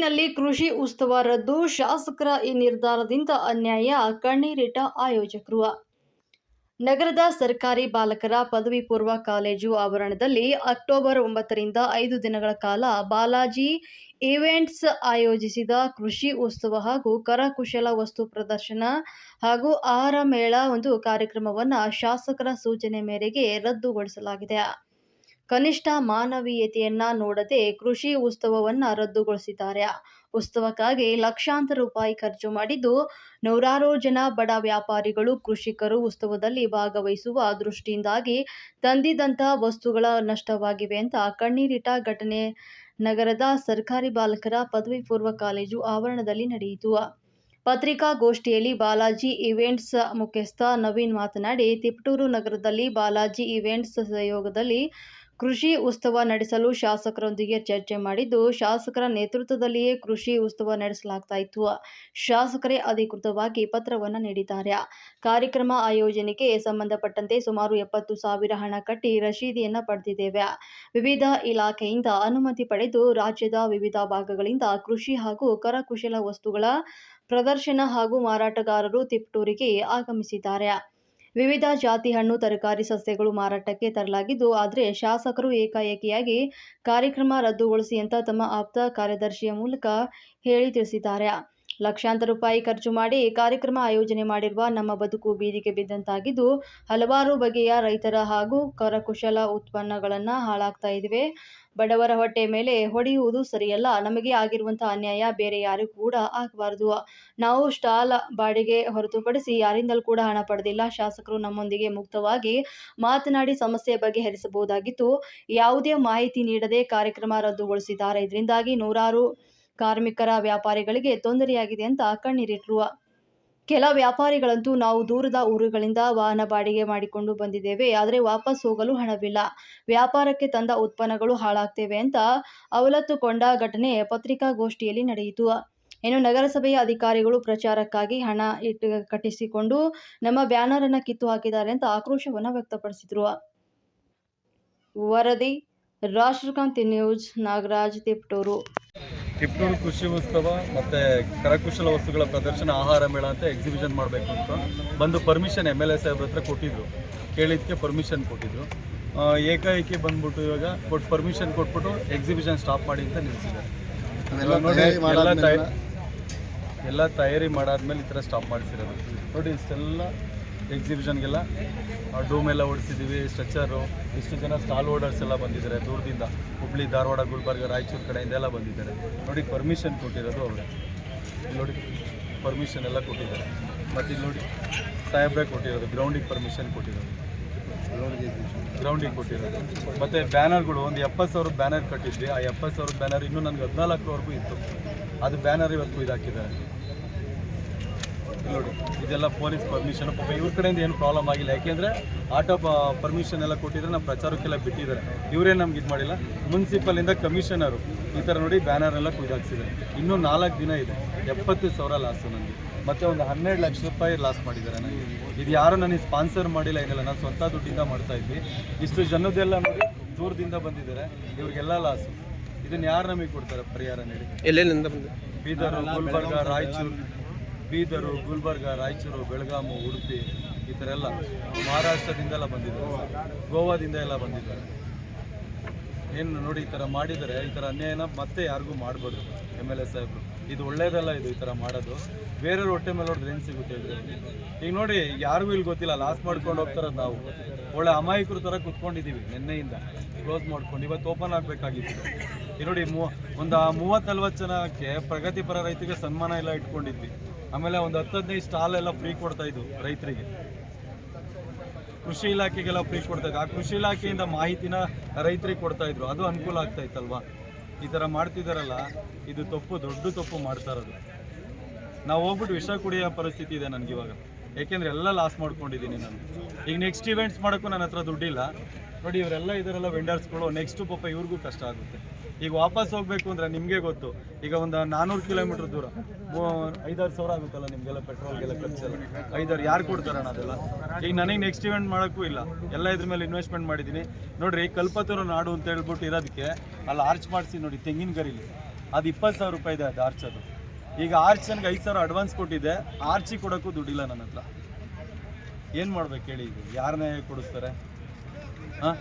ತಿಪಟೂರಿನಲ್ಲಿ ಕೃಷಿ ಉತ್ಸವ ರದ್ದು. ಶಾಸಕರ ಈ ನಿರ್ಧಾರದಿಂದ ಅನ್ಯಾಯ. ಕಣ್ಣೀರಿಟ ಆಯೋಜಕರು. ನಗರದ ಸರ್ಕಾರಿ ಬಾಲಕರ ಪದವಿ ಪೂರ್ವ ಕಾಲೇಜು ಆವರಣದಲ್ಲಿ ಅಕ್ಟೋಬರ್ ಒಂಬತ್ತರಿಂದ ಐದು ದಿನಗಳ ಕಾಲ ಬಾಲಾಜಿ ಈವೆಂಟ್ಸ್ ಆಯೋಜಿಸಿದ ಕೃಷಿ ಉತ್ಸವ ಹಾಗೂ ಕರಕುಶಲ ವಸ್ತು ಪ್ರದರ್ಶನ ಹಾಗೂ ಆಹಾರ ಮೇಳ ಒಂದು ಕಾರ್ಯಕ್ರಮವನ್ನು ಶಾಸಕರ ಸೂಚನೆ ಮೇರೆಗೆ ರದ್ದುಗೊಳಿಸಲಾಗಿದೆ. ಕನಿಷ್ಠ ಮಾನವೀಯತೆಯನ್ನ ನೋಡದೆ ಕೃಷಿ ಉತ್ಸವವನ್ನ ರದ್ದುಗೊಳಿಸಿದ್ದಾರೆ. ಉತ್ಸವಕ್ಕಾಗಿ ಲಕ್ಷಾಂತರ ರೂಪಾಯಿ ಖರ್ಚು ಮಾಡಿದ್ದು ನೂರಾರು ಜನ ಬಡ ವ್ಯಾಪಾರಿಗಳು, ಕೃಷಿಕರು ಉತ್ಸವದಲ್ಲಿ ಭಾಗವಹಿಸುವ ದೃಷ್ಟಿಯಿಂದಾಗಿ ತಂದಿದ್ದಂಥ ವಸ್ತುಗಳ ನಷ್ಟವಾಗಿವೆ ಅಂತ ಕಣ್ಣೀರಿಟ ಘಟನೆ ನಗರದ ಸರ್ಕಾರಿ ಬಾಲಕರ ಪದವಿ ಪೂರ್ವ ಕಾಲೇಜು ಆವರಣದಲ್ಲಿ ನಡೆಯಿತು. ಪತ್ರಿಕಾಗೋಷ್ಠಿಯಲ್ಲಿ ಬಾಲಾಜಿ ಇವೆಂಟ್ಸ್ ಮುಖ್ಯಸ್ಥ ನವೀನ್ ಮಾತನಾಡಿ, ತಿಪಟೂರು ನಗರದಲ್ಲಿ ಬಾಲಾಜಿ ಇವೆಂಟ್ಸ್ ಸಹಯೋಗದಲ್ಲಿ ಕೃಷಿ ಉತ್ಸವ ನಡೆಸಲು ಶಾಸಕರೊಂದಿಗೆ ಚರ್ಚೆ ಮಾಡಿದ್ದು, ಶಾಸಕರ ನೇತೃತ್ವದಲ್ಲಿಯೇ ಕೃಷಿ ಉತ್ಸವ ನಡೆಸಲಾಗ್ತಾ ಇತ್ತು. ಶಾಸಕರೇ ಅಧಿಕೃತವಾಗಿ ಪತ್ರವನ್ನು ನೀಡಿದ್ದಾರೆ. ಕಾರ್ಯಕ್ರಮ ಆಯೋಜನೆಗೆ ಸಂಬಂಧಪಟ್ಟಂತೆ ಸುಮಾರು ಎಪ್ಪತ್ತು ಸಾವಿರ ಹಣ ಕಟ್ಟಿ ರಶೀದಿಯನ್ನು ಪಡೆದಿದ್ದೇವೆ. ವಿವಿಧ ಇಲಾಖೆಯಿಂದ ಅನುಮತಿ ಪಡೆದು ರಾಜ್ಯದ ವಿವಿಧ ಭಾಗಗಳಿಂದ ಕೃಷಿ ಹಾಗೂ ಕರಕುಶಲ ವಸ್ತುಗಳ ಪ್ರದರ್ಶನ ಹಾಗೂ ಮಾರಾಟಗಾರರು ತಿಪ್ಟೂರಿಗೆ ಆಗಮಿಸಿದ್ದಾರೆ. ವಿವಿಧ ಜಾತಿ ಹಣ್ಣು, ತರಕಾರಿ ಸಸ್ಯಗಳು ಮಾರಾಟಕ್ಕೆ ತರಲಾಗಿದ್ದು, ಆದರೆ ಶಾಸಕರು ಏಕಾಏಕಿಯಾಗಿ ಕಾರ್ಯಕ್ರಮ ರದ್ದುಗೊಳಿಸಿ ಅಂತ ತಮ್ಮ ಆಪ್ತ ಕಾರ್ಯದರ್ಶಿಯ ಮೂಲಕ ಹೇಳಿ ತಿಳಿಸಿದ್ದಾರೆ. ಲಕ್ಷಾಂತರ ರೂಪಾಯಿ ಖರ್ಚು ಮಾಡಿ ಕಾರ್ಯಕ್ರಮ ಆಯೋಜನೆ ಮಾಡಿರುವ ನಮ್ಮ ಬದುಕು ಬೀದಿಗೆ ಬಿದ್ದಂತಾಗಿದ್ದು, ಹಲವಾರು ಬಗೆಯ ರೈತರ ಹಾಗೂ ಕರಕುಶಲ ಉತ್ಪನ್ನಗಳನ್ನು ಹಾಳಾಗ್ತಾ ಇವೆ ಬಡವರ ಹೊಟ್ಟೆ ಮೇಲೆ ಹೊಡೆಯುವುದು ಸರಿಯಲ್ಲ. ನಮಗೆ ಆಗಿರುವಂತಹ ಅನ್ಯಾಯ ಬೇರೆ ಯಾರಿಗೂ ಕೂಡ ಆಗಬಾರದು. ನಾವು ಸ್ಟಾಲ್ ಬಾಡಿಗೆ ಹೊರತುಪಡಿಸಿ ಯಾರಿಂದಲೂ ಕೂಡ ಹಣ ಪಡೆದಿಲ್ಲ. ಶಾಸಕರು ನಮ್ಮೊಂದಿಗೆ ಮುಕ್ತವಾಗಿ ಮಾತನಾಡಿ ಸಮಸ್ಯೆ ಬಗೆಹರಿಸಬಹುದಾಗಿತ್ತು. ಯಾವುದೇ ಮಾಹಿತಿ ನೀಡದೆ ಕಾರ್ಯಕ್ರಮ ರದ್ದುಗೊಳಿಸಿದ್ದಾರೆ. ಇದರಿಂದಾಗಿ ನೂರಾರು ಕಾರ್ಮಿಕರ ವ್ಯಾಪಾರಿಗಳಿಗೆ ತೊಂದರೆಯಾಗಿದೆ ಅಂತ ಕಣ್ಣೀರಿಟ್ರು. ಕೆಲ ವ್ಯಾಪಾರಿಗಳಂತೂ ನಾವು ದೂರದ ಊರುಗಳಿಂದ ವಾಹನ ಬಾಡಿಗೆ ಮಾಡಿಕೊಂಡು ಬಂದಿದ್ದೇವೆ, ಆದರೆ ವಾಪಸ್ ಹೋಗಲು ಹಣವಿಲ್ಲ. ವ್ಯಾಪಾರಕ್ಕೆ ತಂದ ಉತ್ಪನ್ನಗಳು ಹಾಳಾಗ್ತೇವೆ ಅಂತ ಅವಲತ್ತುಕೊಂಡ ಘಟನೆ ಪತ್ರಿಕಾಗೋಷ್ಠಿಯಲ್ಲಿ ನಡೆಯಿತು. ಇನ್ನು ನಗರಸಭೆಯ ಅಧಿಕಾರಿಗಳು ಪ್ರಚಾರಕ್ಕಾಗಿ ಹಣ ಇಟ್ಟು ಕಟ್ಟಿಸಿಕೊಂಡು ನಮ್ಮ ಬ್ಯಾನರ್ ಅನ್ನ ಕಿತ್ತು ಹಾಕಿದ್ದಾರೆ ಅಂತ ಆಕ್ರೋಶವನ್ನು ವ್ಯಕ್ತಪಡಿಸಿದ್ರು. ವರದಿ, ರಾಷ್ಟ್ರಕಾಂತಿ ನ್ಯೂಸ್, ನಾಗರಾಜ್ ತಿಪ್ಟೂರು. ತಿಪ್ಟೂರು ಕೃಷಿ ಉತ್ಸವ ಮತ್ತು ಕರಕುಶಲ ವಸ್ತುಗಳ ಪ್ರದರ್ಶನ ಆಹಾರ ಮೇಳ ಅಂತ ಎಕ್ಸಿಬಿಷನ್ ಮಾಡಬೇಕು ಅಂತ ಬಂದು ಪರ್ಮಿಷನ್ ಎಂ ಎಲ್ ಎ ಸಾಹೇಬ್ರ ಹತ್ರ ಕೊಟ್ಟಿದ್ರು. ಕೇಳಿದ್ದಕ್ಕೆ ಪರ್ಮಿಷನ್ ಕೊಟ್ಟಿದ್ರು. ಆ, ಏಕಾಏಕಿ ಬಂದ್ಬಿಟ್ಟು ಇವಾಗ ಕೊಟ್ಟು ಪರ್ಮಿಷನ್ ಕೊಟ್ಬಿಟ್ಟು ಎಕ್ಸಿಬಿಷನ್ ಸ್ಟಾಪ್ ಮಾಡಿ ಅಂತ ನಿಲ್ಲಿಸಿದ್ದಾರೆ ತಯಾರಿ ಎಲ್ಲ ಮಾಡಾದ್ಮೇಲೆ ಎಲ್ಲ ತಯಾರಿ ಮಾಡಾದ್ಮೇಲೆ ಈ ಥರ ಸ್ಟಾಪ್ ಮಾಡಿಸಿರೋದು. ನೋಡಿ ಇಷ್ಟೆಲ್ಲ ಎಕ್ಸಿಬಿಷನ್ಗೆಲ್ಲ ಡೂಮ್ ಎಲ್ಲ ಓಡಿಸಿದ್ದೀವಿ ಸ್ಟ್ರೆಚರು ಇಷ್ಟು ಜನ ಸ್ಟಾಲ್ ಓಡರ್ಸ್ ಎಲ್ಲ ಬಂದಿದ್ದಾರೆ ದೂರದಿಂದ. ಹುಬ್ಳಿ, ಧಾರವಾಡ, ಗುಲ್ಬರ್ಗ, ರಾಯಚೂರು ಕಡೆಯಿಂದ ಎಲ್ಲ ಬಂದಿದ್ದಾರೆ. ನೋಡಿ ಪರ್ಮಿಷನ್ ಕೊಟ್ಟಿರೋದು ಅವರೇ. ನೋಡಿ ಪರ್ಮಿಷನ್ ಎಲ್ಲ ಕೊಟ್ಟಿದ್ದಾರೆ. ಮತ್ತು ಇಲ್ಲಿ ನೋಡಿ, ಸಾಹೇಬ್ರೆ ಕೊಟ್ಟಿರೋದು ಗ್ರೌಂಡಿಗೆ ಪರ್ಮಿಷನ್ ಕೊಟ್ಟಿರೋದು. ಗ್ರೌಂಡಿಗೆ ಕೊಟ್ಟಿರೋದು. ಮತ್ತು ಬ್ಯಾನರ್ಗಳು, ಒಂದು ಎಪ್ಪತ್ತು ಸಾವಿರದ ಬ್ಯಾನರ್ ಕಟ್ಟಿದ್ವಿ. ಆ ಎಪ್ಪತ್ತು ಸಾವಿರದ ಬ್ಯಾನರ್ ಇನ್ನೂ ನನಗೆ ಹದಿನಾಲ್ಕರವರೆಗೂ ಇತ್ತು. ಅದು ಬ್ಯಾನರ್ ಇವತ್ತು ಇದಾಕಿದ್ದಾರೆ ನೋಡಿ ಇದೆಲ್ಲ ಪೊಲೀಸ್ ಪರ್ಮಿಷನ್ ಪಾಪ ಇವ್ರ ಕಡೆಯಿಂದ ಏನು ಪ್ರಾಬ್ಲಮ್ ಆಗಿಲ್ಲ. ಯಾಕೆಂದರೆ ಆಟೋ ಪರ್ಮಿಷನ್ ಎಲ್ಲ ಕೊಟ್ಟಿದ್ರೆ ನಾವು ಪ್ರಚಾರಕ್ಕೆಲ್ಲ ಬಿಟ್ಟಿದ್ದಾರೆ. ಇವರೇ ನಮ್ಗೆ ಇದು ಮಾಡಿಲ್ಲ? ಮುನ್ಸಿಪಲಿಂದ ಕಮಿಷನರು ಈ ಥರ ನೋಡಿ ಬ್ಯಾನರ್ ಎಲ್ಲ ಕುಯ್ದಾಕ್ಸಿದ್ದಾರೆ ಇನ್ನೂ ನಾಲ್ಕು ದಿನ ಇದೆ. ಎಪ್ಪತ್ತು ಸಾವಿರ ಲಾಸು ನನಗೆ ಮತ್ತು ಒಂದು ಹನ್ನೆರಡು ಲಕ್ಷ ರೂಪಾಯಿ ಲಾಸ್ ಮಾಡಿದ್ದಾರೆ ನನಗೆ ಇದು ಯಾರು ನನಗೆ ಸ್ಪಾನ್ಸರ್ ಮಾಡಿಲ್ಲ ಏನಿಲ್ಲ. ನಾನು ಸ್ವಂತ ದುಡ್ಡಿಂದ ಮಾಡ್ತಾ ಇದ್ವಿ. ಇಷ್ಟು ಜನದೆಲ್ಲ ನೋಡಿ ದೂರದಿಂದ ಬಂದಿದ್ದಾರೆ. ಇವ್ರಿಗೆಲ್ಲ ಲಾಸು ಇದನ್ನು ಯಾರು ನಮಗೆ ಕೊಡ್ತಾರೆ ಪರಿಹಾರ ನೀಡಿ? ಎಲ್ಲೆಲ್ಲಿಂದ ಬಂದೆ ಬೀದರು ಗುಲ್ಬರ್ಗ ರಾಯಚೂರು. ಬೀದರು, ಗುಲ್ಬರ್ಗ, ರಾಯಚೂರು, ಬೆಳಗಾಮು, ಉಡುಪಿ ಈ ಥರ ಎಲ್ಲ ಮಹಾರಾಷ್ಟ್ರದಿಂದೆಲ್ಲ ಬಂದಿದ್ದಾರೆ ಗೋವಾದಿಂದ ಎಲ್ಲ ಬಂದಿದ್ದಾರೆ. ಏನು ನೋಡಿ ಈ ಥರ ಮಾಡಿದರೆ ಈ ಥರ ಅನ್ಯಾಯನ ಮತ್ತೆ ಯಾರಿಗೂ ಮಾಡ್ಬೋದು ಎಂ ಎಲ್ ಎ ಸಾಹೇಬರು. ಇದು ಒಳ್ಳೇದಲ್ಲ ಇದು ಈ ಥರ ಮಾಡೋದು. ಬೇರೆಯವ್ರ ಹೊಟ್ಟೆ ಮೇಲೆ ಹೊಡೆದ್ರೆ ಏನು ಸಿಗುತ್ತೆ ಈಗ ನೋಡಿ ಯಾರಿಗೂ ಇಲ್ಲಿ ಗೊತ್ತಿಲ್ಲ ಲಾಸ್ ಮಾಡ್ಕೊಂಡು ಹೋಗ್ತಾರದು ನಾವು. ಒಳ್ಳೆ ಅಮಾಯಕರು ಥರ ಕುತ್ಕೊಂಡಿದ್ದೀವಿ ನಿನ್ನೆಯಿಂದ. ಕ್ಲೋಸ್ ಮಾಡ್ಕೊಂಡು ಇವತ್ತು ಓಪನ್ ಆಗಬೇಕಾಗಿತ್ತು. ಈಗ ನೋಡಿ ಮೂ ಒಂದು ಮೂವತ್ತು ನಲ್ವತ್ತು ಜನಕ್ಕೆ ಪ್ರಗತಿಪರ ರೈತರಿಗೆ ಸನ್ಮಾನ ಎಲ್ಲ ಇಟ್ಕೊಂಡಿದ್ವಿ. ಆಮೇಲೆ ಒಂದು ಹತ್ತು ಹದಿನೈದು ಸ್ಟಾಲ್ ಎಲ್ಲ ಫ್ರೀ ಕೊಡ್ತಾ ಇದ್ವು ರೈತರಿಗೆ. ಕೃಷಿ ಇಲಾಖೆಗೆಲ್ಲ ಫ್ರೀ ಕೊಡ್ತಾ ಇದ್ರು ಆ ಕೃಷಿ ಇಲಾಖೆಯಿಂದ ಮಾಹಿತಿನ ರೈತರಿಗೆ ಕೊಡ್ತಾ ಇದ್ರು. ಅದು ಅನುಕೂಲ ಆಗ್ತಾ ಇತ್ತಲ್ವಾ? ಈ ಥರ ಮಾಡ್ತಿದ್ದಾರಲ್ಲ ಇದು ತಪ್ಪು, ದೊಡ್ಡ ತಪ್ಪು ಮಾಡ್ತಾ ಇರೋದು. ನಾವು ಹೋಗ್ಬಿಟ್ಟು ವಿಷ ಕುಡಿಯೋ ಪರಿಸ್ಥಿತಿ ಇದೆ ನನಗೆ ಇವಾಗ. ಯಾಕೆಂದ್ರೆ ಎಲ್ಲ ಲಾಸ್ ಮಾಡ್ಕೊಂಡಿದ್ದೀನಿ ನಾನು. ಈಗ ನೆಕ್ಸ್ಟ್ ಇವೆಂಟ್ಸ್ ಮಾಡೋಕ್ಕೂ ನನ್ನ ಹತ್ರ ದುಡ್ಡಿಲ್ಲ. ನೋಡಿ, ಇವರೆಲ್ಲ ಇದರೆಲ್ಲ ವೆಂಡರ್ಸ್ಗಳು ನೆಕ್ಸ್ಟ್ ಪಾಪ ಇವ್ರಿಗೂ ಕಷ್ಟ ಆಗುತ್ತೆ. ಈಗ ವಾಪಸ್ ಹೋಗ್ಬೇಕು ಅಂದರೆ ನಿಮಗೆ ಗೊತ್ತು. ಈಗ ಒಂದು ನಾನ್ನೂರು ಕಿಲೋಮೀಟ್ರ್ ದೂರ ಐದಾರು ಸಾವಿರ ಆಗುತ್ತಲ್ಲ ನಿಮಗೆಲ್ಲ ಪೆಟ್ರೋಲ್ಗೆಲ್ಲ ಖರ್ಚೆಲ್ಲ. ಐದಾರು ಯಾರು ಕೊಡ್ತಾರಣ ಅದೆಲ್ಲ? ಈಗ ನನಗೆ ನೆಕ್ಸ್ಟ್ ಇವೆಂಟ್ ಮಾಡೋಕ್ಕೂ ಇಲ್ಲ. ಎಲ್ಲ ಇದ್ರ ಮೇಲೆ ಇನ್ವೆಸ್ಟ್ಮೆಂಟ್ ಮಾಡಿದ್ದೀನಿ. ನೋಡಿರಿ ಕಲ್ಪತರು ನಾಡು ಅಂತ ಹೇಳ್ಬಿಟ್ಟು ಇರೋದಕ್ಕೆ, ಅಲ್ಲಿ ಆರ್ಚ್ ಮಾಡಿಸಿ ನೋಡಿ, ತೆಂಗಿನ ಗರಿಲಿ. ಅದು ಇಪ್ಪತ್ತು ಸಾವಿರ ರೂಪಾಯಿ ಇದೆ ಅದು ಆರ್ಚ್ ಅದು. ಈಗ ಆರ್ಚ್ ನನಗೆ ಐದು ಸಾವಿರ ಅಡ್ವಾನ್ಸ್ ಕೊಟ್ಟಿದ್ದೆ ಆರ್ಚಿ ಕೊಡೋಕ್ಕೂ ದುಡ್ಡಿಲ್ಲ ನನ್ನ ಹತ್ರ. ಏನು ಮಾಡ್ಬೇಕು ಹೇಳಿ ಈಗ? ಯಾರನ್ನೇ ಕೊಡಿಸ್ತಾರೆ? ಹಾಂ?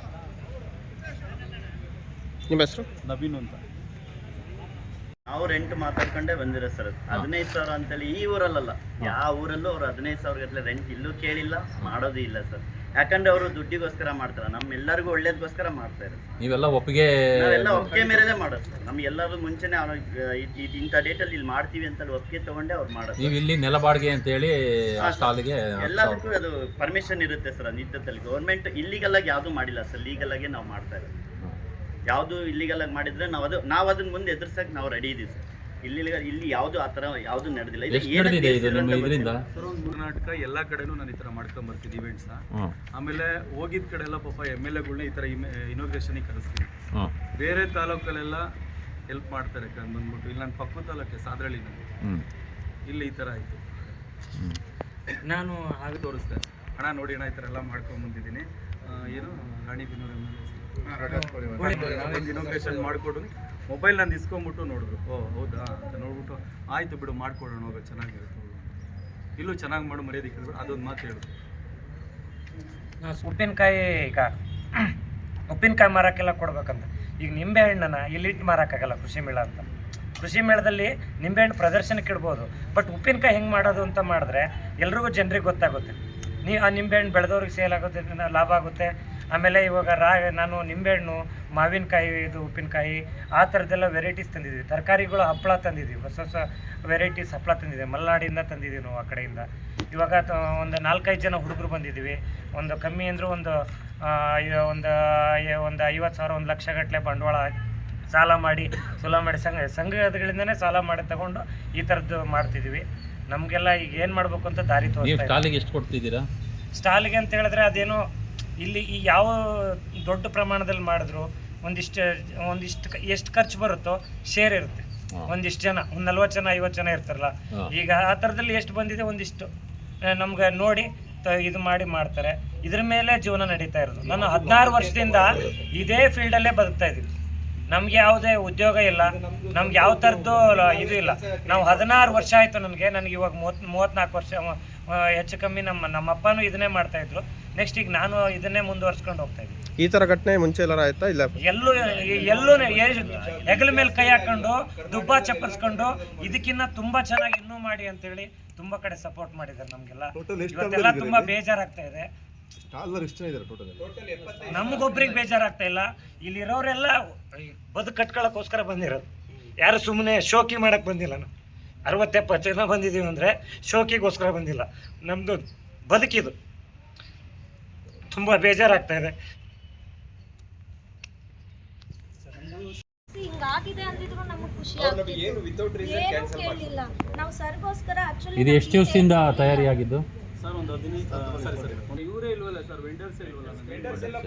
ನಿಮ್ಮ ಹೆಸರು? ನವೀನ್ ಅಂತ. ನಾವು ರೆಂಟ್ ಮಾತಾಡ್ಕೊಂಡೇ ಬಂದಿರೋ ಸರ್ ಹದಿನೈದು ಸಾವಿರ ಅಂತೇಳಿ ಈ ಊರಲ್ಲ ಯಾವ ಊರಲ್ಲೂ ಅವ್ರು ಹದಿನೈದು ಸಾವಿರ ಗಟ್ಟಲೆ ರೆಂಟ್ ಇಲ್ಲೂ ಕೇಳಿಲ್ಲ ಮಾಡೋದೂ ಇಲ್ಲ ಸರ್. ಯಾಕಂದ್ರೆ ಅವರು ದುಡ್ಡಿಗೋಸ್ಕರ ಮಾಡ್ತಾರೆ. ನಮ್ಮೆಲ್ಲರಿಗೂ ಒಳ್ಳೇದಕ್ಕೋಸ್ಕರ ಮಾಡ್ತಾರೆ ನೀವೆಲ್ಲ ಒಪ್ಪಿಗೆ ನಾವೆಲ್ಲ ಒಪ್ಪಿಗೆ ಮೇರೆದೇ ಮಾಡೋದು ಸರ್. ನಮ್ಗೆ ಎಲ್ಲರೂ ಮುಂಚೆನೆ ಅವ್ರು ಇಂಥ ಡೇಟಲ್ಲಿ ಇಲ್ಲಿ ಮಾಡ್ತೀವಿ ಅಂತ ಒಪ್ಪಿಗೆ ತಗೊಂಡೆ ಅವ್ರು ಮಾಡೋದು ನೀವು ಇಲ್ಲಿ ನೆಲ ಬಾಡಿಗೆ ಅಂತೇಳಿ ಆ ಹಾ, ಸ್ಟಾಲ್ಗೆ ಎಲ್ಲದಕ್ಕೂ ಅದು ಪರ್ಮಿಷನ್ ಇರುತ್ತೆ ಸರ್ ನಿತ್ಯದಲ್ಲಿ ಗೌರ್ಮೆಂಟ್ ಗವರ್ನಮೆಂಟ್ ಆಗಿ ಯಾವುದು ಮಾಡಿಲ್ಲ ಸರ್. ಲೀಗಲ್ ಆಗಿ ನಾವು ಮಾಡ್ತಾ ಇರೋದು. ಯಾವುದು ಇಲ್ಲಿಗೆಲ್ಲ ಮಾಡಿದ್ರೆ ನಾವು ಅದು ನಾವು ಅದನ್ನ ಮುಂದೆ ಎದುರ್ಸಕ್ಕೆ ನಾವು ರೆಡಿ ಇದೀವಿ ಸರ್. ಇಲ್ಲಿ ಇಲ್ಲಿ ಯಾವುದು ಆ ಥರ ಯಾವುದು ನಡೆದಿಲ್ಲ. ಇದು ಎಷ್ಟು ಏನಕ್ಕೆ ನಡೆದಿದೆ ಇದು ಹೆಸರು ನಿಮ್ಮ ಅಂತ ಇದರಿಂದ? ಸರ್ ಒಂದು ಕರ್ನಾಟಕ ಎಲ್ಲ ಕಡೆನೂ ನಾನು ಈ ಥರ ಮಾಡ್ಕೊಂಬರ್ತೀನಿ ಇವೆಂಟ್ಸ್ನ ಹ್ಮ್. ಆಮೇಲೆ ಹೋಗಿದ ಕಡೆ ಎಲ್ಲ ಪಾಪ ಎಂ ಎಲ್ ಎಗಳ್ನ ಈ ಥರ ಇನೋಗ್ರೇಷನಿಗೆ ಕರೆಸ್ತೀನಿ. ಹ್ಮ್. ಬೇರೆ ತಾಲೂಕಲ್ಲೆಲ್ಲ ಹೆಲ್ಪ್ ಮಾಡ್ತಾರೆ ಕಣ್ ಬಂದ್ಬಿಟ್ಟು. ಇಲ್ಲಿ ನನ್ನ ಪಕ್ಕದ ತಾಲೂಕೆ ಸಾದ್ರಳ್ಳಿ ನನಗೆ ಹ್ಮ್. ಇಲ್ಲಿ ಈ ಥರ ಆಯ್ತು. ಹ್ಮ್. ನಾನು ಹಾಗೆ ತೋರಿಸ್ದೆ ಅಣ್ಣ ನೋಡಿ ಅಣ್ಣ ಈ ಥರ ಎಲ್ಲ ಮಾಡ್ಕೊಂಡು ಬಂದಿದ್ದೀನಿ. ಏನು ಏನು ರಾಣಿಬೆನ್ನೂರು ಎಂ ಎಲ್ ಇನೋಗ್ರೇಷನ್ ಮಾಡಿಕೊಡು. ಮೊಬೈಲ್ ನಾನು ಇಸ್ಕೊಂಬಿಟ್ಟು ನೋಡಿದ್ರು. ಓ ಹೌದಾ? ಅಂತ ನೋಡ್ಬಿಟ್ಟು ಆಯಿತು ಬಿಡು ಮಾಡ್ಕೊಡೋಣ ಹೋಗ ಚೆನ್ನಾಗಿರುತ್ತೆ. ಇಲ್ಲೂ ಚೆನ್ನಾಗಿ ಮಾಡು ಮರ್ಯಾದೆ ಕೇಳ್ಬಿಟ್ಟು ಅದೊಂದು ಮಾತು ಹೇಳಿದ್ರು ಉಪ್ಪಿನಕಾಯಿ ಈಗ ಉಪ್ಪಿನಕಾಯಿ ಮಾರಕ್ಕೆಲ್ಲ ಕೊಡ್ಬೇಕಂತ. ಈಗ ನಿಂಬೆಹಣ್ಣನ್ನ ಇಲ್ಲಿಟ್ಟು ಮಾರಕ್ಕಾಗಲ್ಲ ಕೃಷಿ ಮೇಳ ಅಂತ. ಕೃಷಿ ಮೇಳದಲ್ಲಿ ನಿಂಬೆಹಣ್ಣು ಪ್ರದರ್ಶನಕ್ಕೆ ಇಡ್ಬೋದು. ಬಟ್ ಉಪ್ಪಿನಕಾಯಿ ಹೆಂಗೆ ಮಾಡೋದು ಅಂತ ಮಾಡಿದ್ರೆ ಎಲ್ರಿಗೂ ಜನರಿಗೆ ಗೊತ್ತಾಗುತ್ತೆ. ನೀ ಆ ನಿಂಬೆಹಣ್ಣು ಬೆಳೆದವ್ರಿಗೆ ಸೇಲ್ ಆಗೋದ್ರಿಂದ ಲಾಭ ಆಗುತ್ತೆ. ಆಮೇಲೆ ಇವಾಗ ರಾ ನಾನು ನಿಂಬೆಹಣ್ಣು, ಮಾವಿನಕಾಯಿ, ಇದು ಉಪ್ಪಿನಕಾಯಿ, ಆ ಥರದ್ದೆಲ್ಲ ವೆರೈಟೀಸ್ ತಂದಿದ್ದೀವಿ. ತರಕಾರಿಗಳು ಹಪ್ಪಳ ತಂದಿದ್ದೀವಿ. ಹೊಸ ಹೊಸ ವೆರೈಟೀಸ್ ಹಪ್ಪಳ ತಂದಿದ್ದೀವಿ ಮಲೆನಾಡಿಂದ ತಂದಿದ್ದೀವಿ ನಾವು ಆ ಕಡೆಯಿಂದ. ಇವಾಗ ಒಂದು ನಾಲ್ಕೈದು ಜನ ಹುಡುಗರು ಬಂದಿದ್ದೀವಿ. ಒಂದು ಕಮ್ಮಿ ಅಂದರೂ ಒಂದು ಒಂದು ಒಂದು ಐವತ್ತು ಸಾವಿರ, ಒಂದು ಲಕ್ಷ ಗಟ್ಟಲೆ ಬಂಡವಾಳ ಸಾಲ ಮಾಡಿ ಸುಲಭ ಮಾಡಿ, ಸಂಘ ಸಂಘಗಳಿಂದನೇ ಸಾಲ ಮಾಡಿ ತಗೊಂಡು ಈ ಥರದ್ದು ಮಾಡ್ತಿದ್ದೀವಿ. ನಮಗೆಲ್ಲ ಈಗ ಏನು ಮಾಡಬೇಕು ಅಂತ ದಾರಿ ನೀವು ತೋರಿಸ್ತಾ ಎಷ್ಟು ಕೊಡ್ತಿದ್ದೀರಾ? ಸ್ಟಾಲ್ಗೆ ಅಂತ ಹೇಳಿದ್ರೆ ಅದೇನೋ ಇಲ್ಲಿ ಈ ಯಾವ ದೊಡ್ಡ ಪ್ರಮಾಣದಲ್ಲಿ ಮಾಡಿದ್ರು ಒಂದಿಷ್ಟು ಒಂದಿಷ್ಟು ಎಷ್ಟು ಖರ್ಚು ಬರುತ್ತೋ ಶೇರ್ ಇರುತ್ತೆ. ಹಾ. ಒಂದಿಷ್ಟು ಜನ ಒಂದು ನಲ್ವತ್ತು ಜನ ಐವತ್ತು ಜನ ಇರ್ತಾರಲ್ಲ. ಹಾ. ಈಗ ಆ ಥರದಲ್ಲಿ ಎಷ್ಟು ಬಂದಿದೆ ಒಂದಿಷ್ಟು ನಮ್ಗೆ ನೋಡಿ ತ- ಇದು ಮಾಡಿ ಮಾಡ್ತಾರೆ. ಇದ್ರ ಮೇಲೆ ಜೀವನ ನಡೀತಾ ಇರೋದು. ನಾನು ಹದಿನಾರು ವರ್ಷದಿಂದ ಇದೇ ಫೀಲ್ಡಲ್ಲೇ ಬದುಕ್ತಾ ಇದ್ದೀವಿ ನಮ್ಗೆ ಯಾವುದೇ ಉದ್ಯೋಗ ಇಲ್ಲ. ನಮ್ಗೆ ಯಾವ ಥರದ್ದು ಇದು ಇಲ್ಲ. ನಾವು ಹದಿನಾರು ವರ್ಷ ಆಯಿತು ನನಗೆ. ನನಗೆ ಇವಾಗ ಮೂವತ್ತು ಮೂವತ್ತ್ನಾಲ್ಕು ವರ್ಷ ಹೆಚ್ಚು ಕಮ್ಮಿ ನಮ್ಮ ನಮ್ಮ ಅಪ್ಪನೂ ಇದನ್ನೇ ಮಾಡ್ತಾ ಇದ್ರು. ನೆಕ್ಸ್ಟ್ ಈಗ ನಾನು ಇದನ್ನೇ ಮುಂದುವರ್ಸ್ಕೊಂಡು ಹೋಗ್ತಾ ಇದ್ದೀನಿ. ಈ ಥರ ಘಟನೆ ಮುಂಚೆ ಎಲ್ಲಾರ ಆಯ್ತಾ ಇಲ್ಲ? ಎಲ್ಲೂ ಎಲ್ಲೂ ಹೆಗಲ ಮೇಲೆ ಕೈ ಹಾಕೊಂಡು ದುಬ್ಬ ಚಪ್ಪರ್ಸ್ಕೊಂಡು ಇದಕ್ಕಿನ್ನ ತುಂಬಾ ಚೆನ್ನಾಗಿ ಇನ್ನೂ ಮಾಡಿ ಅಂತೇಳಿ ತುಂಬಾ ಕಡೆ ಸಪೋರ್ಟ್ ಮಾಡಿದ್ದಾರೆ ನಮ್ಗೆಲ್ಲ. ಇವತ್ತೆಲ್ಲ ತುಂಬಾ ಬೇಜಾರಾಗ್ತಾ ಇದೆ. ನಮಗೊಬ್ರಿಗೆ ಬೇಜಾರಾಗ್ತಾ ಇಲ್ಲ. ಇಲ್ಲಿರೋರೆಲ್ಲ ಬದುಕು ಕಟ್ಕೊಳ್ಳೋಕ್ಕೋಸ್ಕರ ಬಂದಿರೋದು. ಯಾರು ಸುಮ್ಮನೆ ಶೋಕಿ ಮಾಡಕ್ ಬಂದಿಲ್ಲ ನಾವು ಅರವತ್ತೆಪ್ಪತ್ತು ಜನ ಬಂದಿದ್ದೀವಿ ಅಂದರೆ ಶೋಕಿಗೋಸ್ಕರ ಬಂದಿಲ್ಲ. ನಮ್ಮದು ಬದುಕಿದು ತುಂಬ ಬೇಜಾರಾಗ್ತಾ ಇದೆ. ಹಿಂಗಾಗಿದೆ ಅಂದಿದ್ರು ನಮಗೆ ಖುಷಿ ಆಗ್ತಿತ್ತು. ಏನು ಕೇಳಿಲ್ಲ. ನಾವು ಸರ್ಗೋಸ್ಕರ ಆಕ್ಚುಲಿ ಇದು ಎಷ್ಟು ದಿವಸದಿಂದ ತಯಾರಿಯಾಗಿದ್ದು? ಸರ್ ಒಂದು ಹದಿನೈದು ಸರಿ ಸರಿ ಇವರೇ ಇಲ್ವಲ್ಲ ಸರ್ ವೆಂಡರ್ಸ್ ಇಲ್ವಲ್ಲ ವೆಂಡರ್ಸ್ ಎಲ್ಲ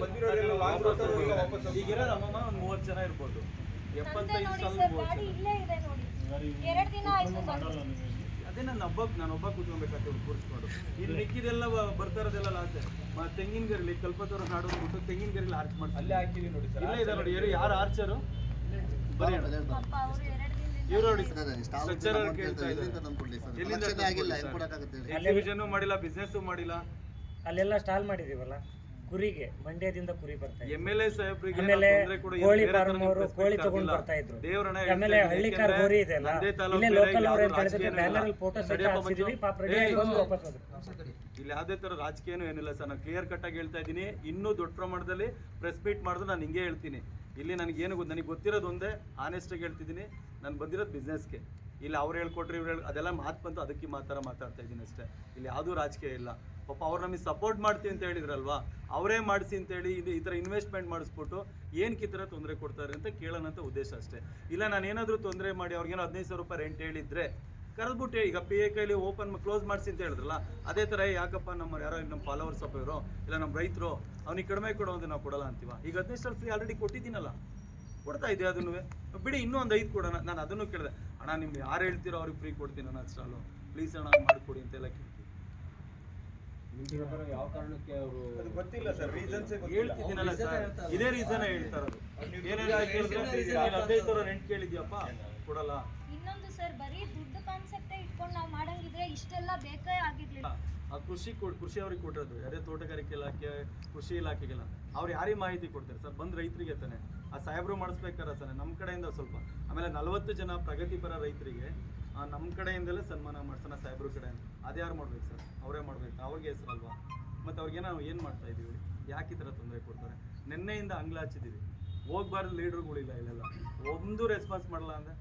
ಈಗಿರ ನಮ್ಮಮ್ಮ ಒಂದು ಮೂವತ್ತು ಜನ ಇರ್ಬೋದು. ಎಪ್ಪತ್ತೈದು ನೋಡಿ ಸಾವಿರ ಸರ್ ಗಾಡಿ ಇಲ್ಲೇ ಇದೆ ನೋಡಿ. ಎರಡು ದಿನ ಆಯ್ತು ಬಂದು ಅದೇ ನನ್ನ ಹಬ್ಬಕ್ಕೆ ನಾನು ಒಬ್ಬ ಕೂತ್ಕೊಬೇಕಾಗ್ತದೆ ಕೂರಿಸ್ಕೊಂಡು ಇಲ್ಲಿ ಮಿಕ್ಕಿದೆಲ್ಲ ಬರ್ತಾ ಇರೋದೆಲ್ಲ ಲಾಸೆ. ತೆಂಗಿನ ಗರಿಲಿ ಕಲ್ಪತರು ನಾಡು ಬಿಟ್ಟು ತೆಂಗಿನ ಗರಿಲಿ ಆರ್ಚ್ ಮಾಡ್ತಾರೆ ಅಲ್ಲೇ ಹಾಕಿದೀವಿ ನೋಡಿ ಇಲ್ಲೇ ಇದೆ ನೋಡಿ ಯಾರು ಯಾರು ಆರ್ಚರು ಬರೀ ಇವ್ರು ನೋಡಿ ಕೇಳ್ತಾ ಇದ್ದಾರೆ. ಮಾಡಿಲ್ಲ ಬಿಸ್ನೆಸ್ ಮಾಡಿಲ್ಲ. ಅಲ್ಲೆಲ್ಲ ಸ್ಟಾಲ್ ಮಾಡಿದೀವಲ್ಲ? ಕುರಿಗೆ ಮಂಡ್ಯದಿಂದ ಕುರಿ ಬರ್ತಾ ಕೋಳಿ ಫಾರ್ಮ್ ಅವರು ಕೋಳಿ ತಗೊಂಡ್ ಬರ್ತಾ ಇದ್ರು. ಆಮೇಲೆ ಹಳ್ಳಿ ಕಾರ್ ಗೋರಿ ಇದೆ ಅಲ್ಲ ಇಲ್ಲೇ ಲೋಕಲ್ ಅವ್ರು ಯಾವ್ದು ಅಂತ ಹೇಳಿದ್ರೆ ರಾಜಕೀಯ ಬ್ಯಾನರ್ ಏನಿಲ್ಲ. ಫೋಟೋ ಸಹಿತ ಸರಿಯಪ್ಪ ಹಾಕ್ಸಿದೀವಿ ಪಾಪ ರೆಡಿ ಆಗಿ ಬಂದು ಬಂದು. ವಾಪಸ್ ಹೋದ್ರು. ಇಲ್ಲಿ ಯಾವುದೇ ಥರ ರಾಜಕೀಯನೂ ಏನಿಲ್ಲ ಸರ್. ನಾನು ಕ್ಲಿಯರ್ ಕಟ್ಟಾಗಿ ಹೇಳ್ತಾ ಇದ್ದೀನಿ. ಇನ್ನೂ ದೊಡ್ಡ ಪ್ರಮಾಣದಲ್ಲಿ ಪ್ರೆಸ್ ಮೀಟ್ ಮಾಡಿದ್ರೆ ನಾನು ಹಿಂಗೆ ಹೇಳ್ತೀನಿ. ಇಲ್ಲಿ ನನಗೇನು ಗೊತ್ತು ನನಗೆ ಗೊತ್ತಿರೋದು ಒಂದೇ ಆನೆಸ್ಟಾಗಿ ಹೇಳ್ತಿದ್ದೀನಿ. ನಾನು ಬಂದಿರೋದು ಬಿಸ್ನೆಸ್ಗೆ ಇಲ್ಲಿ ಅವ್ರು ಹೇಳ್ಕೊಟ್ರಿ, ಇವ್ರು ಹೇಳಿ ಅದೆಲ್ಲ ಮಾತು ಬಂತು, ಅದಕ್ಕೆ ಮಾತ್ರ ಮಾತಾಡ್ತಾ ಇದ್ದೀನಿ ಅಷ್ಟೇ. ಇಲ್ಲಿ ಯಾವುದೂ ರಾಜಕೀಯ ಇಲ್ಲ. ಪಾಪ ಅವ್ರು ನಮಗೆ ಸಪೋರ್ಟ್ ಮಾಡ್ತೀವಿ ಅಂತ ಹೇಳಿದ್ರಲ್ವಾ? ಅವರೇ ಮಾಡಿಸಿ ಅಂತೇಳಿ ಇದು ಈ ಥರ ಇನ್ವೆಸ್ಟ್ಮೆಂಟ್ ಮಾಡಿಸ್ಬಿಟ್ಟು ಏನಕ್ಕೆ ಈ ಥರ ತೊಂದರೆ ಕೊಡ್ತಾರೆ ಅಂತ ಕೇಳೋಣ ಉದ್ದೇಶ ಅಷ್ಟೇ. ಇಲ್ಲ, ನಾನು ಏನಾದರೂ ತೊಂದರೆ ಮಾಡಿ ಅವ್ರಿಗೇನೋ ಹದಿನೈದು ಸಾವಿರ ರೂಪಾಯಿ ರೆಂಟ್ ಹೇಳಿದ್ರೆ ಕರೆದ್ಬಿಟ್ಟು ಈಗ ಪಿ ಎ ಕೈಲಿ ಓಪನ್ ಕ್ಲೋಸ್ ಮಾಡಿಸಿ ಅಂತ ಹೇಳಿದ್ರಲ್ಲ ಅದೇ ಥರ ಯಾಕಪ್ಪ ನಮ್ಮ ಯಾರೋ ನಮ್ಮ ಫಾಲೋವರ್ಸ್ ಅಪ್ಪ ಇವರು ಇಲ್ಲ ನಮ್ಮ ರೈತರು ಅವ್ನಿಗೆ ಕಡಿಮೆ ಕೊಡೋ ಅಂದ್ರೆ ನಾವು ಕೊಡಲ್ಲ ಅಂತೀವ? ಈಗ ಹದಿನೈದು ಸಾವಿರ ಫ್ರೀ ಆಲ್ರೆಡಿ ಕೊಟ್ಟಿದ್ದೀನಲ್ಲ ಕೊಡ್ತಾ ಇದೆ ಅದನ್ನು? ಬಿಡಿ ಇನ್ನೂ ಒಂದು ಐದು ಕೊಡೋಣ ನಾನು ಅದನ್ನು ಕೇಳಿದೆ ಅಣ್ಣ ನಿಮ್ಗೆ ಯಾರು ಹೇಳ್ತೀರೋ ಅವ್ರಿಗೆ ಫ್ರೀ ಕೊಡ್ತೀನಿ ನಾನು ಅಷ್ಟಾಲು ಪ್ಲೀಸ್ ಅಣ್ಣ ಮಾಡಿಕೊಡಿ ಅಂತೆಲ್ಲ ಕೇಳ್ತೀವಿ ಗೊತ್ತಿಲ್ಲ ಸರ್ ಇದೇ ರೀಸನ್ ಹೇಳ್ತಾ ಇರೋದು. ಏನೇನು ಕೇಳಿದ್ರೆ ನೀನು ಹದಿನೈದು ಸಾವಿರ ರೆಂಟ್ ಕೇಳಿದ್ಯಪ್ಪ ಕೊಡಲ್ಲ. ಇನ್ನೊಂದು ಸರ್ ಬರೀ ದುಡ್ಡು ಕಾನ್ಸೆಪ್ಟೇ ಇಟ್ಕೊಂಡು ನಾವು ಮಾಡಂಗಿದ್ರೆ ಇಷ್ಟೆಲ್ಲ ಬೇಕೇ ಆಗಿರ್ಲಿಲ್ಲ. ಆ ಕೃಷಿ ಕೃಷಿ ಅವ್ರಿಗೆ ಕೊಟ್ಟಿರೋದು ಅದೇ ತೋಟಗಾರಿಕೆ ಇಲಾಖೆ, ಕೃಷಿ ಇಲಾಖೆಗೆಲ್ಲ. ಅವ್ರು ಯಾರಿಗೆ ಮಾಹಿತಿ ಕೊಡ್ತಾರೆ? ಸರ್, ಬಂದು ರೈತರಿಗೆ ತಾನೆ. ಆ ಸಾಹೇಬ್ರು ಮಾಡಿಸ್ಬೇಕಾರೆ ಸರ್ ನಮ್ಮ ಕಡೆಯಿಂದ ಸ್ವಲ್ಪ. ಆಮೇಲೆ ನಲವತ್ತು ಜನ ಪ್ರಗತಿಪರ ರೈತರಿಗೆ ನಮ್ಮ ಕಡೆಯಿಂದಲೇ ಸನ್ಮಾನ ಮಾಡ್ಸೋಣ ಸಾಹೇಬ್ರ ಕಡೆ ಅದ್ಯಾರು ಮಾಡ್ಬೇಕು ಸರ್? ಅವರೇ ಮಾಡ್ಬೇಕು. ಅವ್ರಿಗೆ ಹೆಸರಲ್ವಾ ಮತ್ತು ಅವ್ರಿಗೆ ನಾವು ಏನು ಮಾಡ್ತಾ ಇದ್ದೀವಿ ಯಾಕೆ ಈ ಥರ ತೊಂದರೆ ಕೊಡ್ತಾರೆ? ನಿನ್ನೆಯಿಂದ ಅಂಗ್ಲ ಹಚ್ಚಿದ್ದೀವಿ ಹೋಗ್ಬಾರ್ದು ಲೀಡ್ರುಗಳಿಲ್ಲ ಇಲ್ಲೆಲ್ಲ. ಒಂದು ರೆಸ್ಪಾನ್ಸ್ ಮಾಡಲ್ಲ ಅಂದರೆ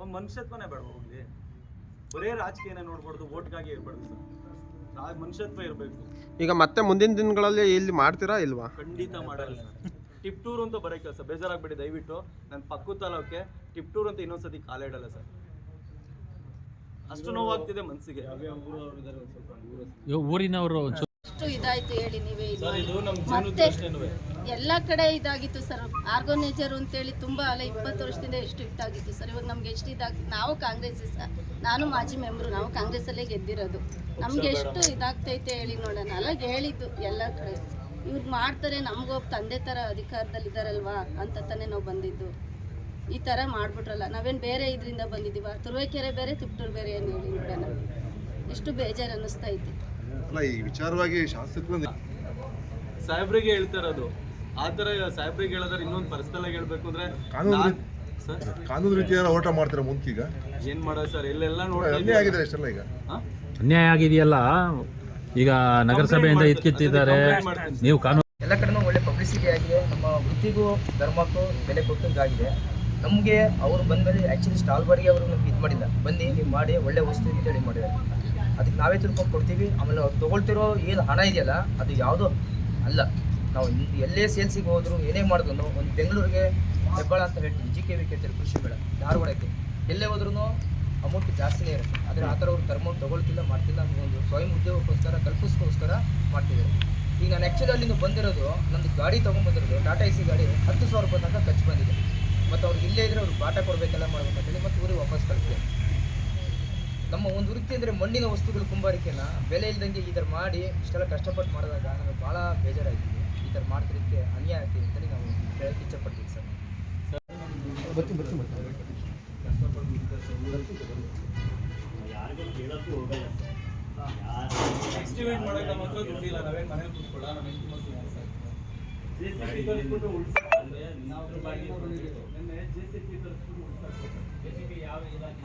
ಒಂದು ಮನುಷ್ಯತ್ವನೇ ಬೇಡ ಹೋಗ್ಲಿ ಬರೇ ರಾಜಕೀಯನ ನೋಡ್ಬಾರ್ದು ಓಟ್ಗಾಗಿ ಇರ್ಬಾರ್ದು ಸರ್. ಮನುಷ್ಯತ್ವ ಇರಬೇಕು. ಈಗ ಮತ್ತೆ ಮುಂದಿನ ದಿನಗಳಲ್ಲಿ ಇಲ್ಲಿ ಮಾಡ್ತೀರಾ ಇಲ್ವಾ? ಖಂಡಿತ ಮಾಡಲ್ಲ ಸರ್. ಟಿಪ್ಟೂರು ಅಂತ ಬರೋ ಕೆಲಸ ಬೇಜಾರಾಗ್ಬೇಡಿ ದಯವಿಟ್ಟು. ನನ್ನ ಪಕ್ಕದ ತಾಲೂಕೆ ಟಿಪ್ಟೂರು ಅಂತ ಇನ್ನೊಂದ್ಸತಿ ಕಾಲ ಇಡಲ್ಲ ಸರ್. ಅಷ್ಟು ನೋವಾಗ್ತಿದೆ ಮನಸ್ಸಿಗೆ ಊರಿನವರು ಇದಾಯ್ತು ಹೇಳಿ ನೀವೇ ಇದು ಸರ್ ಇದು ನಮ್ಮ ಮತ್ತೆ ಜೀವನದಷ್ಟೇನುವೆ ಎಲ್ಲ ಕಡೆ ಇದಾಗಿತ್ತು ಸರ್. ಆರ್ಗನೈಸರ್ ಅಂತೇಳಿ ತುಂಬ ಅಲ್ಲ ಇಪ್ಪತ್ತು ವರ್ಷದಿಂದ ಎಷ್ಟು ಇಟ್ಟಾಗಿತ್ತು ಸರ್. ಇವಾಗ ನಮ್ಗೆ ಎಷ್ಟು ಇದಾಗಿ ನಾವು ಕಾಂಗ್ರೆಸ್ ಸರ್ ನಾನು ಮಾಜಿ ಮೆಂಬರು ನಾವು ಕಾಂಗ್ರೆಸ್ಸಲ್ಲೇ ಗೆದ್ದಿರೋದು. ನಮ್ಗೆ ಎಷ್ಟು ಇದಾಗ್ತೈತೆ ಹೇಳಿ ನೋಡೋಣ. ಅಲ್ಲ ಹೇಳಿದ್ದು ಎಲ್ಲ ಕಡೆ. ಇವ್ರು ಮಾಡ್ತಾರೆ ನಮಗೊಬ್ಬ ತಂದೆ ಥರ ಅಧಿಕಾರದಲ್ಲಿದ್ದಾರಲ್ವಾ ಅಂತ ತಾನೇ ನಾವು ಬಂದಿದ್ದು. ಈ ಥರ ಮಾಡ್ಬಿಟ್ರಲ್ಲ. ನಾವೇನು ಬೇರೆ ಇದರಿಂದ ಬಂದಿದ್ದೀವ? ತುರುವೇಕೆರೆ ಬೇರೆ ತಿಪ್ಟೂರು ಬೇರೆ ಏನು ಹೇಳಿ ನೋಡೋಣ. ಎಷ್ಟು ಬೇಜಾರು ಅನ್ನಿಸ್ತಾ ಇತ್ತು. ಅಲ್ಲ ಈ ವಿಚಾರವಾಗಿ ಶಾಸಕರು ಸಾಹೇಬ್ರಿಗೆ ಹೇಳ್ತಾ ಇರೋದು ಆ ಥರ ಸಾಹೇಬ್ರಿಗೆ ಹೇಳಿದ್ರೆ ಇನ್ನೊಂದು ಪರ್ಸನಲ್ ಆಗಿ ಹೇಳ್ಬೇಕು ಅಂದ್ರೆ ಕಾನೂನು ಸರ್? ಕಾನೂನು ರೀತಿಯ ಹೋರಾಟ ಮಾಡ್ತಾರೆ ಮುಂಚೀಗ ಏನ್ ಮಾಡೋದು ಸರ್? ಇಲ್ಲೆಲ್ಲ ನೋಡಿದ್ರೆ ಅನ್ಯಾಯ. ಆಗಿದೆ ಈಗ? ಅನ್ಯಾಯ ಆಗಿದೆಯಲ್ಲ. ಈಗ ನಗರಸಭೆಯಿಂದ. ಇದ್ಕಿತ್ತಿದ್ದಾರೆ ನೀವು ಕಾನೂನು ಎಲ್ಲ ಕಡೆನೂ ಒಳ್ಳೆ ಪಬ್ಲಿಸಿಟಿ ಆಗಿದೆ. ನಮ್ಮ ವೃತ್ತಿಗೂ ಧರ್ಮಕ್ಕೂ ಬೆಲೆ ಕೊಟ್ಟಂಗಾಗಿದೆ. ನಮಗೆ ಅವರು ಬಂದಮೇಲೆ ಆ್ಯಕ್ಚುಲಿ ಸ್ಟಾಲ್ ಬಾಡಿಗೆ ಅವರು ನಮ್ಗೆ ಇದು ಮಾಡಿಲ್ಲ. ಬನ್ನಿ ನೀವು ಮಾಡಿ ಒಳ್ಳೆ ವಸ್ತು ಅಂತೇಳಿ ಮಾಡಿದ್ದಾರೆ. ಅದಕ್ಕೆ ನಾವೇ ತಿಳ್ಕೊಂಡು ಕೊಡ್ತೀವಿ. ಆಮೇಲೆ ಅವ್ರು ತೊಗೊಳ್ತಿರೋ ಏನು ಹಣ ಇದೆಯಲ್ಲ ಅದು ಯಾವುದೋ ಅಲ್ಲ. ನಾವು ಎಲ್ಲೇ ಸೇಲ್ಸಿಗೆ ಹೋದ್ರು, ಏನೇ ಮಾಡಿದ್ರು ಒಂದು ಬೆಂಗಳೂರಿಗೆ ಹೆಬ್ಬಾಳ ಅಂತ ಹೇಳ್ತೀವಿ. ಜಿ ಕೆ ವಿ ಕೇಳ್ತಾರೆ ಕೃಷಿ ಮೇಳ, ಧಾರವಾಡಕ್ಕೆ. ಎಲ್ಲೇ ಹೋದ್ರೂ ಅಮೌಂಟ್ ಜಾಸ್ತಿನೇ ಇರುತ್ತೆ. ಆದರೆ ಆ ಥರ ಅವ್ರು ಧರ್ಮ ತಗೊಳ್ತಿಲ್ಲ, ಮಾಡ್ತಿಲ್ಲ ಒಂದು ಸ್ವಯಂ ಉದ್ಯೋಗಕ್ಕೋಸ್ಕರ, ಕಲ್ಪಿಸ್ಕೋಸ್ಕರ ಮಾಡ್ತಿದ್ದಾರೆ. ಈಗ ನಾನು ಆ್ಯಕ್ಚುಲಿ ಅಲ್ಲಿಂದ ಬಂದಿರೋದು, ನಂದು ಗಾಡಿ ತೊಗೊಂಬಂದಿರೋದು ಟಾಟಾ ಎ ಸಿ ಗಾಡಿ ಹತ್ತು ಸಾವಿರ ರೂಪಾಯಿ ತನಕ ಖರ್ಚು ಬಂದಿದೆ. ಮತ್ತು ಅವ್ರಿಗೆ ಇಲ್ಲೇ ಇದ್ದರೆ ಅವ್ರಿಗೆ ಬಾಟ ಕೊಡಬೇಕೆಲ್ಲ ಮಾಡ್ಬೇಕಂತೇಳಿ ಮತ್ತು ಊರಿಗೆ ವಾಪಸ್ ಕಳಿಸಿದೆ. ನಮ್ಮ ಒಂದು ವೃತ್ತಿ ಅಂದರೆ ಮಣ್ಣಿನ ವಸ್ತುಗಳು ಕುಂಬಾರಿಕೆನ, ಬೆಲೆ ಇಲ್ದಂಗೆ ಈ ಥರ ಮಾಡಿ ಇಷ್ಟೆಲ್ಲ ಕಷ್ಟಪಟ್ಟು ಮಾಡಿದಾಗ ನಮಗೆ ಭಾಳ ಮಾಡ್ತಿದ್ದಕ್ಕೆ ಅನ್ಯಾಯ ಆಗ್ತಿದೆ ಅಂತೇಳಿ ನಾವು ಹೇಳಕ್ಕೆ ಇಚ್ಛಪಡ್ತೀವಿ ಸರ್. ಎಸ್ಟಿಮೇಟ್ ಮಾಡಕ್ಕೆ ನಮ್ಮ ಹತ್ರ ದುಡ್ಡಿಲ್ಲ ನಾವೇನ್ ಮನೇಲಿ ಕೂತ್ಕೊಳ್ಳ ನಮ್ಮ ಹೆಂಡತಿ ಮಕ್ಳು ಯಾರು ಸರ್. JCB ತರಿಸ್ಬಿಟ್ಟು ಉಳ್ಸಕ್ಕೆ ನಿನ್ನೆ JCB ತರಿಸ್ಬಿಟ್ಟು ಉಳ್ಸಕ್ಕೆ JCB ಯಾವ ಇಲಾಖೆ